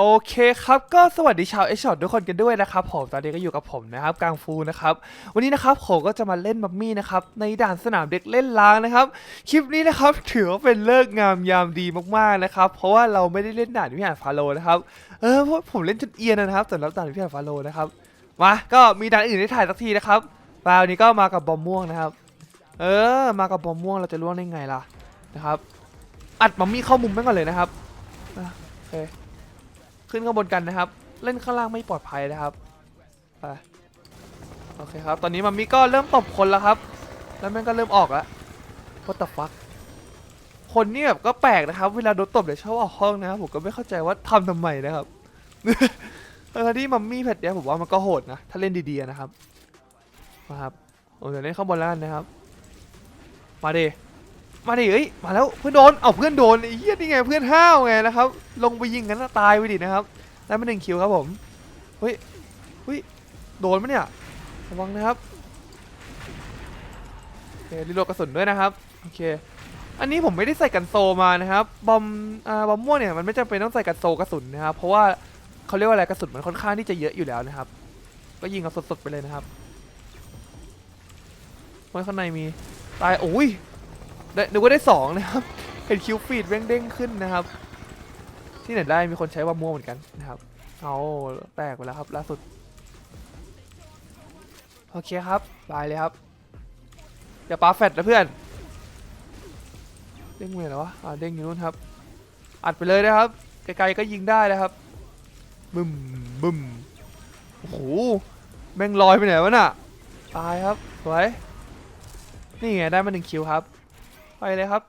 โอเคครับก็สวัสดีชาวเอชช็อตทุกคนกันด้วยนะครับผมตอนนี้ก็อยู่กับผมนะครับกางฟูนะครับวันนี้นะครับผมก็จะมาเล่นมัมมี่นะครับในด่านสนามเด็กเล่นล้างนะครับคลิปนี้นะครับถือว่าเป็นเลิกงามยามดีมากๆนะครับเพราะว่าเราไม่ได้เล่นด่านวิหารฟาโลนะครับเออเพราะผมเล่นจนเอียนนะครับสำหรับด่านวิหารฟาโลนะครับมาก็มีด่านอื่นให้ถ่ายสักทีนะครับมาวันนี้ก็มากับบอมม่วงนะครับ เออมากับบอมม่วงเราจะล่วงได้ไงล่ะนะครับอัดมัมมี่เข้ามุมไปก่อนเลยนะครับโอเค ขึ้นข้างบนกันนะครับ เล่นข้างล่างไม่ปลอดภัยนะครับไปโอเคครับ ตอนนี้มัมมี่ก็เริ่มตบคนแล้วครับ แล้วแม่งก็เริ่มออกแล้ว what the fuck คนนี่แบบก็แปลกนะครับ เวลาโดนตบเดี๋ยวชอบออกห้องนะครับผมก็ไม่เข้าใจว่าทำทำไมนะครับเออที่มัมมี่แพทเนี้ยผมว่ามันก็โหดนะถ้าเล่นดีๆนะครับมาครับผมจะเล่นข้างบนแล้วกันนะครับ มาดิ มาดิเอ้ยมาแล้วเพื่อนโดนเอาเพื่อนโดนไอ้เหี้ยนี่ไงเพื่อนห้าวไงนะครับ ลงไปยิงกันนะตายไปดินะครับได้มาหนึ่งคิวครับผมเฮ้ยเฮ้ยโดนไหมเนี่ยระวังนะครับโอเครีโหลดกระสุนด้วยนะครับโอเคอันนี้ผมไม่ได้ใส่กันโซมานะครับบอมอ่าบอมม่วงเนี่ยมันไม่จำเป็นต้องใส่กันโซกระสุนนะครับเพราะว่าเขาเรียกว่าอะไรกระสุนมันค่อนข้างที่จะเยอะอยู่แล้วนะครับ ก็ยิงเอาสดๆไปเลยนะครับไว้ข้างในมีตายโอ้ย ได้นึกว่าได้สองนะครับ เห็นคิวฟีดเด้งเด้งขึ้นนะครับ ที่ไหนได้มีคนใช้ว่าม่วงเหมือนกันนะครับ เอาแตกไปแล้วครับล่าสุด โอเคครับบายเลยครับ อย่าปาแฟดนะเพื่อน เด้งเมื่อไหร่วะอ่าเด้งอยู่นู่นครับ อัดไปเลยนะครับ ไกลๆก็ยิงได้นะครับ บึมบึมโอ้โห แม่งลอยไปไหนวะน่ะ ตายครับ สวย นี่ไงได้มาหนึ่งคิวครับ ไปเลยครับ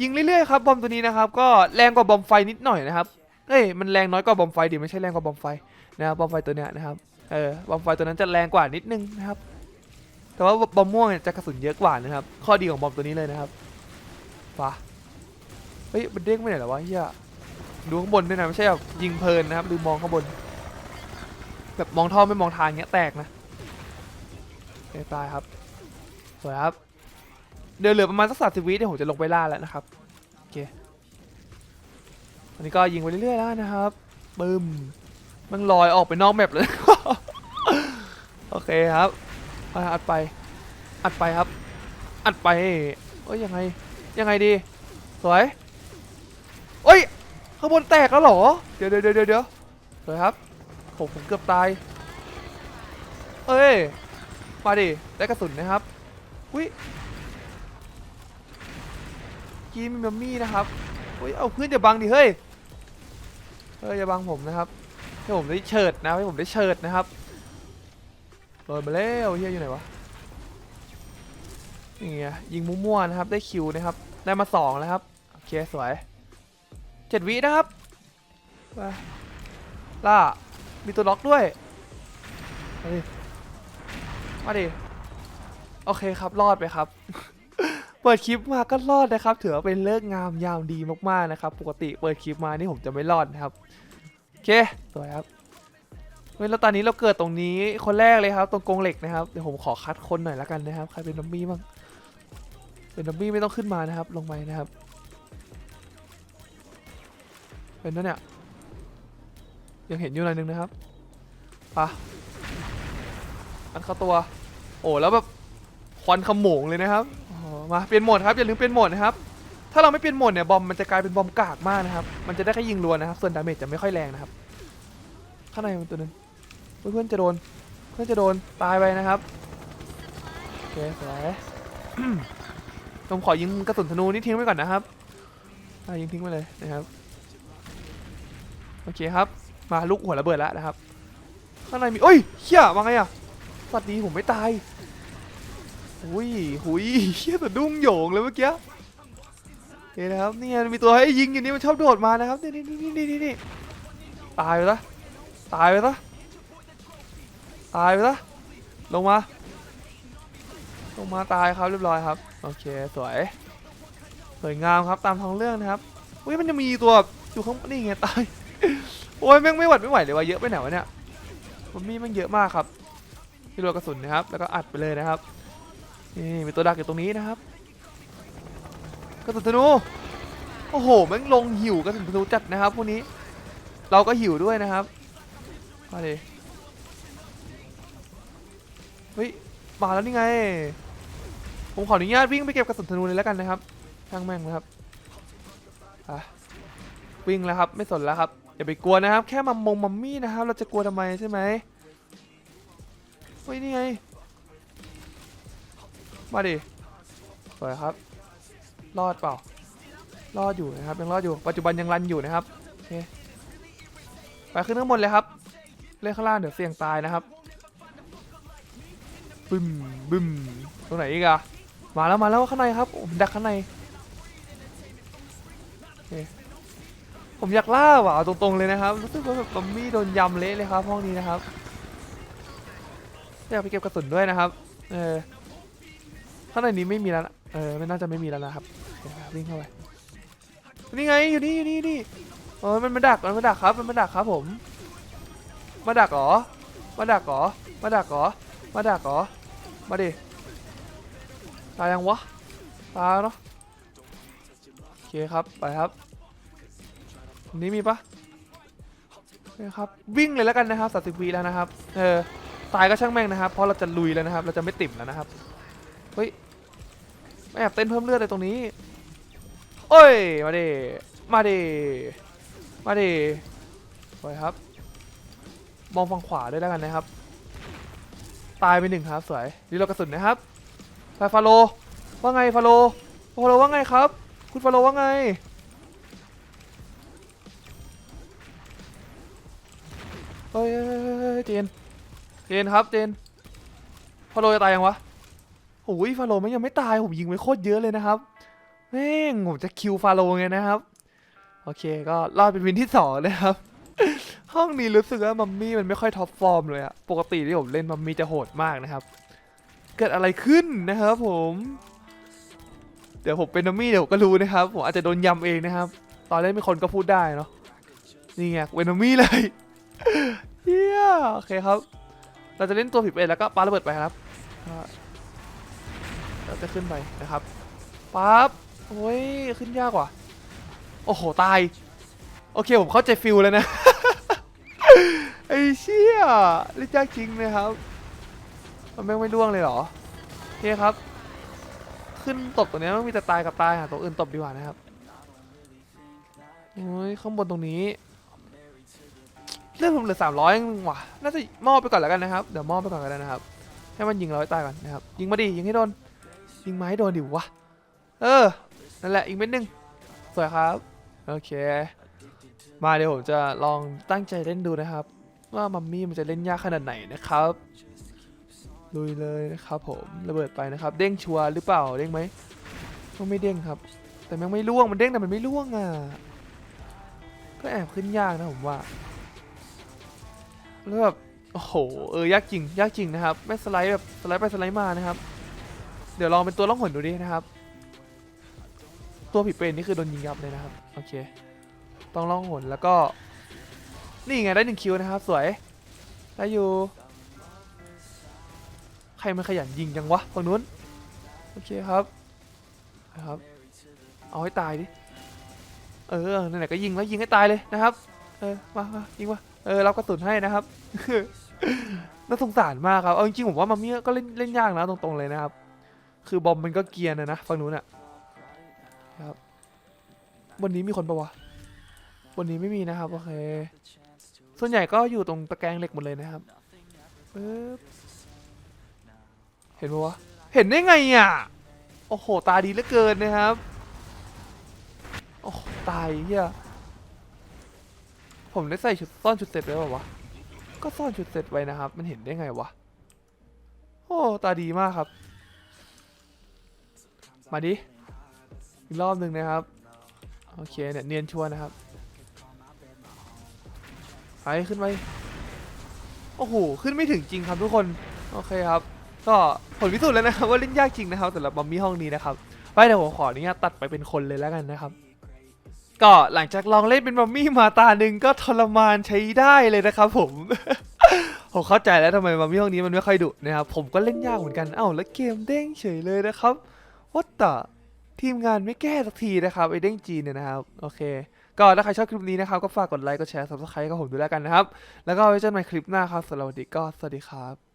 ยิงเรื่อยๆครับบอมตัวนี้นะครับ ก็แรงกว่าบอมไฟนิดหน่อยนะครับเอ้ยมันแรงน้อยกว่าบอมไฟดิไม่ใช่แรงกว่าบอมไฟนะครับบอมไฟตัวเนี้ยนะครับเออบอมไฟตัวนั้นจะแรงกว่านิดนึงนะครับ แต่ว่าบอมม่วงเนี่ยจะกระสุนเยอะกว่านะครับ ข้อดีของบอมตัวนี้เลยนะครับว้าเฮ้ยมันเด้งไปไหนแล้วะเฮียดูข้างบนด้วยนะไม่ใช่แบบยิงเพลินนะครับดูมองข้างบน แบบมองท่อไม่มองทางเงี้ยแตกนะตายครับสวยครับ เดี๋ยวเหลือประมาณสักสามสิบวิเดี๋ยวผมจะลงไปล่าแล้วนะครับโอเคอันนี้ก็ยิงไปเรื่อยๆแล้วนะครับบึ้มมันลอยออกไปนอกแมปเลยโอเคครับอัดไป อัดไปครับ อัดไปเอ้ยยังไงยังไงดีสวยเอ้ยข้างบนแตกแล้วหรอเดี๋ยวเดี๋ยวเดี๋ยวเดี๋ยวสวยครับผมผมเกือบตายเอ้ยมาดิได้กระสุนนะครับอุ้ย กี้มีมัมมี่นะครับเฮ้ยเอาเพื่อนอย่าบังดิเฮ้ยเฮ้ยอย่าบังผมนะครับให้ผมได้เฉิดนะให้ผมได้เฉิดนะครับโดนมาแล้วเฮียอยู่ไหนวะนี่ไงยิงมั่วๆนะครับได้คิวนะครับ ได้มาสองแล้วครับโอเคสวยเจ็ดวินะครับไปล่ามีตัวล็อกด้วยมาดิมาดิโอเคครับรอดไปครับ เปิดคลิปมาก็รอดนะครับ ถือว่าเป็นเลิกงามยามดีมากๆนะครับ ปกติเปิดคลิปมานี่ผมจะไม่รอดนะครับ โอเคสวครับเฮ้ยแล้วตอนนี้เราเกิดตรงนี้คนแรกเลยครับ ตรงกรงเหล็กนะครับ เดี๋ยวผมขอคัดคนหน่อยละกันนะครับ ใครเป็นดัมมี่บ้าง เป็นดัมมี่ไม่ต้องขึ้นมานะครับ ลงไปนะครับ เป็นนั่นเนี่ยยังเห็นอยู่หน่อยนึงนะครับปะอันเข้าตัว โอ้แล้วแบบควันขโมงเลยนะครับ มาเปลี่ยนโหมดครับอย่าลืมเปลี่ยนโหมดนะครับถ้าเราไม่เปลี่ยนโหมดเนี่ยบอมมันจะกลายเป็นบอมกากมากนะครับมันจะได้แค่ยิงรัวนะครับส่วนดาเมจจะไม่ค่อยแรงนะครับข้างในมันตัวหนึงเฮ้ยเพื่อนจะโดนเพื่อนจะโดนตายไปนะครับโอเคสวยผมขอยิงกระสุนธนูนี่ทิ้งไว้ก่อนนะครับยิงทิ้งไปเลยนะครับโอเคครับมาลุกหัวระเบิดแล้วนะครับข้างในมีโอ้ยเฮียมาไงอะสวัสดีผมไม่ตาย หุยหุยเฮียแต่ดุ้งโหยงเลยเมื่อกี้นี่นะครับนี่ไงมีตัวให้ยิงอยู่นี่มันชอบโดดมานะครับนี่นี่นี่นี่นี่ตายไปซะตายไปซะตายไปซะลงมาลงมาตายครับเรียบร้อยครับโอเคสวยสวยงามครับตามท้องเรื่องนะครับอุ้ยมันจะมีตัวอยู่ข้างนี่ไงตายโอ้ยแม่งไม่หวัดไม่ไหวเลยว่ะเยอะไปไหนวะเนี่ยมันมีมันเยอะมากครับที่รัวกระสุนนะครับแล้วก็อัดไปเลยนะครับ นี่มีตัวดักอยู่ตรงนี้นะครับกระสุนธนูโอ้โหแม่งลงหิวกระสุนธนูจัดนะครับพวกนี้ เราก็หิวด้วยนะครับมาดิเฮ้ยมาแล้วนี่ไง ผมขออนุญาตวิ่งไปเก็บกระสุนธนูเลยแล้วกันนะครับช่างแม่งนะครับอะวิ่งแล้วครับไม่สนแล้วครับอย่าไปกลัวนะครับ แค่มัมมงมัมมี่นะครับ เราจะกลัวทำไมใช่ไหมเฮ้ยนี่ไง มาดิสวยครับ รอดเปล่า รอดอยู่นะครับ ยังรอดอยู่ ปัจจุบันยังรันอยู่นะครับโอเคไปขึ้นข้างบนเลยครับ เล่นข้างล่างเดี๋ยวเสี่ยงตายนะครับ บึ้มบึ้มตรงไหนอีกอะมาแล้วมาแล้วข้างในครับผมดักข้างในโอเคผมอยากล่าว่ะตรงๆเลยนะครับ รู้สึกว่าแบบบัมมี่โดนยำเละเลยครับห้องนี้นะครับ อยากไปเก็บกระสุนด้วยนะครับ เออ ข้างในนี้ไม่มีแล้วเออไม่น่าจะไม่มีแล้วนะครับเดี๋ยววิ่งเข้าไปนี่ไงอยู่นี่อยู่นี่นี่เออมันมาดักมันมาดักครับมันมาดักครับผม มาดักเหรอมาดักเหรอมาดักเหรอมาดักเหรอมาดิตายยังวะตายเนาะโอเคครับไปครับนี้มีปะนี่ครับวิ่งเลยแล้วกันนะครับสามสิบวิแล้วนะครับเออตายก็ช่างแม่งนะครับ เพราะเราจะลุยแล้วนะครับ เราจะไม่ติ่มแล้วนะครับเฮ้ย แอบเต้นเพิ่มเลือดเลยตรงนี้ โอ้ย มาดิ มาดิ มาดิสวยครับ มองฝั่งขวาด้วยแล้วกันนะครับ ตายไปหนึ่งครับ สวยรีโหลดกระสุนนะครับไปฟาโล ว่าไงฟาโล ฟาโลว่าไงครับ คุณฟาโลว่าไง เฮ้ยเฮ้ยเฮ้ยเฮ้ยเจน เจนครับ เจน ฟาโลจะตายยังวะ โอ้ยฟาโลไม่ยังไม่ตายผมยิงไปโคตรเยอะเลยนะครับแม่งผมจะคิวฟาโลไงนะครับ โอเคก็รอดเป็นวินที่สองนะครับ ห้องนี้รู้สึกว่ามัมมี่มันไม่ค่อยท็อปฟอร์มเลยอะปกติที่ผมเล่นมัมมี่จะโหดมากนะครับ เกิดอะไรขึ้นนะครับผมเดี๋ยวผมเป็นมัมมี่เดี๋ยวก็รู้นะครับผมอาจจะโดนยำเองนะครับ ตอนเล่นเป็นคนก็พูดได้เนาะนี่ไงเป็นมัมมี่เลยเฮียโอเคครับ เราจะเล่นตัวผิดเองแล้วก็ปาระเบิดไปครับ เราจะขึ้นไปนะครับปั๊บโอ้ยขึ้นยากว่ะโอ้โหตาย โอเคผมเข้าใจฟิลแล้วนะไอ้เชี่ยเล่นยากจริงนะครับ มันแม่ไม่ร่วงเลยเหรอโอเคครับ ขึ้นตบตัวนี้ยมันมีแต่ตายกับตายหาตัวอื่นตบดีกว่านะครับโอ้ยข้างบนตรงนี้เรื่องผมเหลือสามร้อยว่ะ น่าจะมอบไปก่อนแล้วกันนะครับ เดี๋ยวมอบไปก่อนก็ได้นะครับ ให้มันยิงเราให้ตายก่อนนะครับ ยิงมาดิ ยิงให้โดน ยิงไม้โดนดิวะ เออ นั่นแหละอีกเม็ดหนึง สวยครับ โอเค มาเดี๋ยวผมจะลองตั้งใจเล่นดูนะครับ ว่ามัมมี่มันจะเล่นยากขนาดไหนนะครับ ลุยเลยนะครับผมระเบิดไปนะครับ เด้งชัวร์หรือเปล่าเด้งไหมก็ไม่เด้งครับ แต่แมันไม่ล่วงมันเด้งแต่มันไม่ล่วงอะก็แอบขึ้นยากนะผมว่าแล้วแบบโอ้โหเออยากจริงยากจริงนะครับแม่สไลด์แบบสไลด์ไปสไลด์มานะครับ เดี๋ยวลองเป็นตัวล่องหนดูดินะครับ ตัวผิดเป็นนี่คือโดนยิงยับเลยนะครับ โอเค ต้องล่องหนแล้วก็ นี่ไงได้หนึ่งคิวนะครับ สวย ได้อยู่ ใครมันขยันยิงจังวะฝั่งนู้น โอเคครับ นะครับ เอาให้ตายดิ เออนั่นแหละก็ยิงแล้วยิงให้ตายเลยนะครับ เออ มามายิงมาเออรับกระสุนให้นะครับน่าสงสารมากครับ เอาจริงๆผมว่ามามี่ก็เล่นเล่นยากนะตรงๆเลยนะครับ คือบอมมันก็เกียร์นะนะฝั่งนู้นอะครับบนนี้มีคนปะวะบนนี้ไม่มีนะครับ โอเค ส่วนใหญ่ก็อยู่ตรงตะแกรงเหล็กหมดเลยนะครับปึ๊บเห็นปะวะ เห็นได้ไงอะ โอ้โห ตาดีเหลือเกินนะครับ โอ้ตายเฮียผมได้ใส่ชุดซ่อนชุดเสร็จไว้ป่าวะ ก็ซ่อนชุดเสร็จไว้นะครับ มันเห็นได้ไงวะ โอ้ ตาดีมากครับ มาดิ อีกรอบหนึ่งนะครับ โอเคเนี่ยเนียนชัวร์นะครับ ไปขึ้นไป โอ้โห ขึ้นไม่ถึงจริงครับทุกคน โอเคครับ ก็ผลพิสูจน์แล้วนะครับว่าเล่นยากจริงนะครับสำหรับมัมมี่ห้องนี้นะครับ ไปเดี๋ยวผมขออนุญาตตัดไปเป็นคนเลยแล้วกันนะครับก็หลังจากลองเล่นเป็นมัมมี่มาตาหนึ่งก็ทรมานใช้ได้เลยนะครับผม ผมเข้าใจแล้วทำไมมัมมี่ห้องนี้มันไม่ค่อยดุนะครับ ผมก็เล่นยากเหมือนกัน เอ้าแล้วเกมเด้งเฉยเลยนะครับ วัตต่ทีมงานไม่แก้สักทีนะครับไอเด้งจีนเนี่ยนะครับ โอเค ก็ถ้าใครชอบคลิปนี้นะครับ ก็ฝากกดไลค์กดแชร์ subscribe กับผมด้วยแล้วกันนะครับ แล้วก็ไว้เจอกันใหม่คลิปหน้าครับสวัสดีก็สวัสดีครับ